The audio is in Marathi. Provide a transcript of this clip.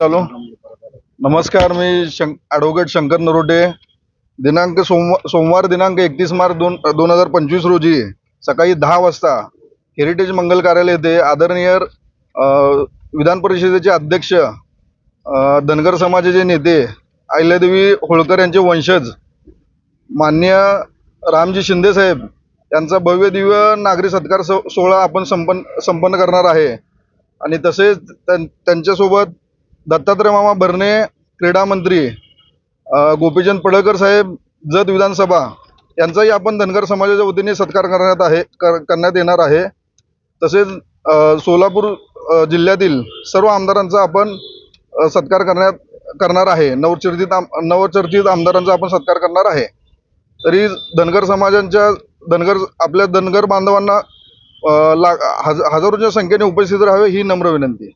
हॅलो नमस्कार मी शं ॲडव्होकेट शंकर नरोटे. दिनांक सोमवार सोमवार दिनांक एकतीस मार्च दोन दोन हजार पंचवीस रोजी सकाळी दहा वाजता हेरिटेज मंगल कार्यालय येथे आदरणीय विधान परिषदेचे अध्यक्ष धनगर समाजाचे नेते अहिल्यादेवी होळकर यांचे वंशज मान्य रामजी शिंदे साहेब यांचा भव्य दिव्य नागरी सत्कार सो सोहळा आपण संपन्न संपन्न करणार आहे. आणि तसेच त्यां त्यांच्यासोबत दत्तात्रय मामा भरणे क्रीडा मंत्री गोपीचंद पडळकर साहेब जत विधानसभा यांचाही आपण धनगर समाजाच्या वतीने सत्कार करण्यात आहे कर करण्यात येणार आहे. तसेच सोलापूर जिल्ह्यातील सर्व आमदारांचा आपण सत्कार करण्यात करणार आहे. नवचर्चित आम नवचर्चित आमदारांचा आपण सत्कार करणार आहे. तरी धनगर समाजांच्या धनगर आपल्या धनगर बांधवांना ला हज हजारोच्या संख्येने उपस्थित राहावे ही नम्र विनंती.